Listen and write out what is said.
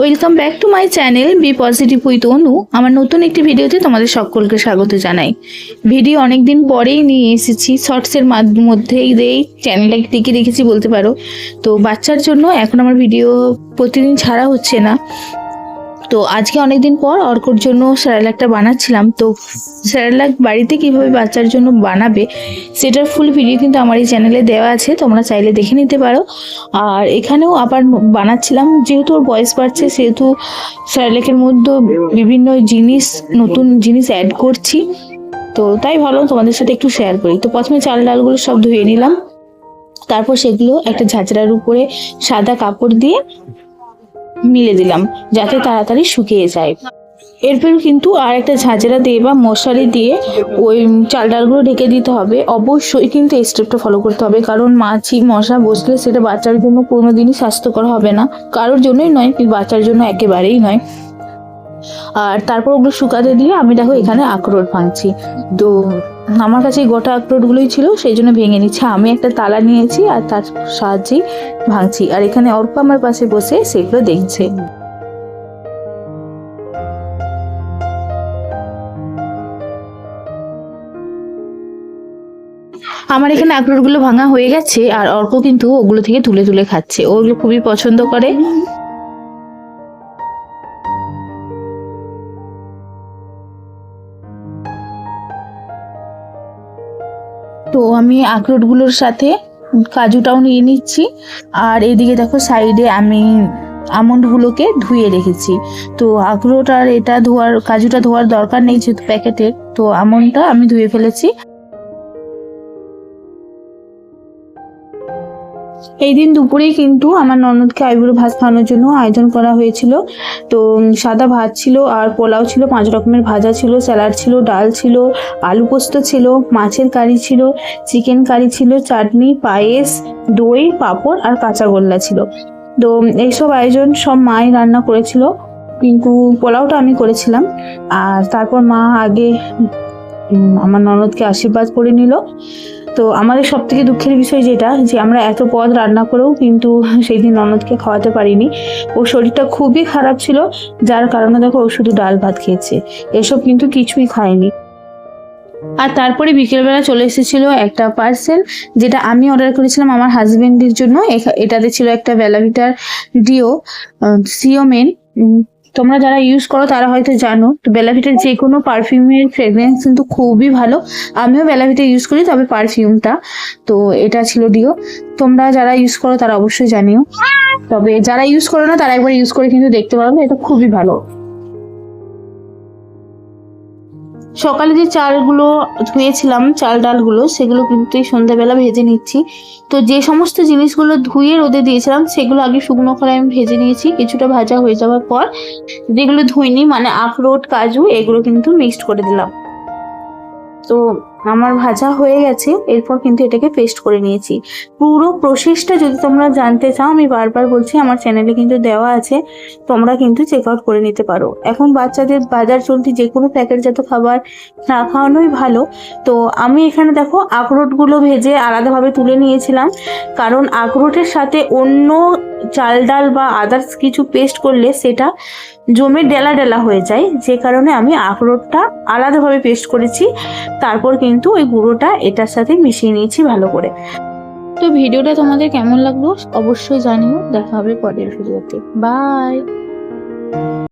Welcome back to my channel B positive with Anu আমার নতুন একটি ভিডিওতে তোমাদের সকলকে স্বাগত জানাই। ভিডিও অনেক দিন পরেই নিয়ে এসেছি। শর্টসের মধ্যেই দিয়েই চ্যানেলটাকে দেখে রেখেছি বলতে পারো। তো বাচ্চার জন্য এখন আমার ভিডিও প্রতিদিন ছাড়া হচ্ছে না। তো আজকে অনেক দিন পর অর্কর জন্য স্যারেলাকটা বানাচ্ছিলাম। তো স্যারেলাক বাড়িতে কীভাবে বাচ্চার জন্য বানাবে সেটার ফুল ভিডিও কিন্তু আমার এই চ্যানেলে দেওয়া আছে, তোমরা চাইলে দেখে নিতে পারো। আর এখানেও আবার বানাচ্ছিলাম, যেহেতু ওর বয়স বাড়ছে, সেহেতু স্যারেলাকের মধ্যে বিভিন্ন জিনিস, নতুন জিনিস অ্যাড করছি। তো তাই ভালো, তোমাদের সাথে একটু শেয়ার করি। তো প্রথমে চাল ডালগুলো সব ধুয়ে নিলাম। তারপর সেগুলো একটা ঝাঁঝরার উপরে সাদা কাপড় দিয়ে মিলে দিলাম, যাতে তাড়াতাড়ি শুকিয়ে যায়। এরপর কিন্তু আর একটা ঝাঁঝরা দিয়ে বা মশারি দিয়ে ওই চাল ডালগুলো ঢেকে দিতে হবে। অবশ্যই কিন্তু এই স্টেপটা ফলো করতে হবে, কারণ মাছি, মশা বসলে সেটা বাচ্চার জন্য কোনো দিনই স্বাস্থ্যকর হবে না। কারোর জন্যই নয় বাচ্চার জন্য একেবারেই নয়। আর তারপর ওগুলো শুকাতে দিয়ে আমি দেখো এখানে আখরোট ভাঙছি। তো আমার কাছে গোটা আখরোটগুলোই ছিল, সেই জন্য ভেঙে নিচ্ছে। আমি একটা তালা নিয়েছি আর তার সাহায্যেই ভাঙছি। আর এখানে অর্ক আমার পাশে বসে সেগুলো দেখছে। আমার এখানে আখরোটগুলো ভাঙা হয়ে গেছে আর অর্ক কিন্তু ওগুলো থেকে তুলে তুলে খাচ্ছে। ওগুলো খুবই পছন্দ করে। তো আমি আখরোটগুলোর সাথে কাজুটাও নিয়ে নিচ্ছি। আর এদিকে দেখো সাইডে আমি আমন্ডগুলোকে ধুয়ে রেখেছি। তো আখরোট আর এটা ধোয়ার, কাজুটা ধোয়ার দরকার নেই যেহেতু প্যাকেটের, তো আমন্ডটা আমি ধুয়ে ফেলেছি। এই দিন দুপুরেই কিন্তু আমার ননদকে আইবুড়ো ভাত খাওয়ানোর জন্য আয়োজন করা হয়েছিল। তো সাদা ভাত ছিল আর পোলাও ছিল, পাঁচ রকমের ভাজা ছিল, স্যালাড ছিল, ডাল ছিল, আলু পোস্ত ছিল, মাছের কারি ছিল, চিকেন কারি ছিল, চাটনি, পায়েস, দই, পাঁপড় আর কাঁচা গোল্লা ছিল। তো এইসব আয়োজন সব মাই রান্না করেছিল। কিন্তু পোলাওটা আমি করেছিলাম। আর তারপর মা আগে আমার ননদকে আশীর্বাদ করে নিল। তো আমাদের সব থেকে দুঃখের বিষয় যেটা, যে আমরা এত পদ রান্না করেও কিন্তু সেই দিন ননদকে খাওয়াতে পারিনি। ওর শরীরটা খুবই খারাপ ছিল, যার কারণে দেখো ও শুধু ডাল ভাত খেয়েছে। এসব কিন্তু কিছুই খায়নি। আর তারপরে বিকেলবেলা চলে এসেছিল একটা পার্সেল যেটা আমি অর্ডার করেছিলাম আমার হাজবেন্ডের জন্য। এটাতে ছিল একটা বেলাভিটার ডিও সিওমেন তোমরা যারা ইউজ করো তারা হয়তো জানো তো বেলাভিটার যে কোনো পারফিউমের ফ্রেগরেন্স কিন্তু খুবই ভালো। আমিও বেলাভিটা ইউজ করি তবে পারফিউমটা তো এটা ছিল ডিও তোমরা যারা ইউজ করো তারা অবশ্যই জানিও। তবে যারা ইউজ করো না তারা একবার ইউজ করে কিন্তু দেখতে পারো এটা খুবই ভালো। সকালে যে চালগুলো ধুয়েছিলাম, চাল ডালগুলো, সেগুলো কিন্তু সন্ধ্যাবেলা ভেজে নিচ্ছি। তো যে সমস্ত জিনিসগুলো ধুয়ে রোদে দিয়েছিলাম, সেগুলো আগে শুকনো করে আমি ভেজে নিয়েছি। কিছুটা ভাজা হয়ে যাওয়ার পর, যেগুলো ধুইনি মানে আখরোট, কাজু, এগুলো কিন্তু মিক্সড করে দিলাম। তো আমার ভাজা হয়ে গেছে, এরপর কিন্তু এটাকে পেস্ট করে নিয়েছি। পুরো প্রসেসটা যদি তোমরা জানতে চাও, আমি বারবার বলছি, আমার চ্যানেলে কিন্তু দেওয়া আছে, তোমরা কিন্তু চেক আউট করে নিতে পারো। এখন বাচ্চাদের বাজার চলতি যে কোনো প্যাকেটজাত খাবার না খাওয়ানোই ভালো। তো আমি এখানে দেখো, আখরোটগুলো ভেজে আলাদাভাবে তুলে নিয়েছিলাম। কারণ আখরোটের সাথে অন্য চাল ডাল বা আদার্স কিছু পেস্ট করলে সেটা জমে ডেলা ডেলা হয়ে যায়। যে কারণে আমি আখরোটটা আলাদাভাবে পেস্ট করেছি। তারপর কিন্তু ওই গুঁড়োটা এটার সাথে মিশিয়ে নিয়েছি ভালো করে। তো ভিডিওটা তোমাদের কেমন লাগল? অবশ্যই জানিও। দেখা হবে পরের ভিডিওতে। বাই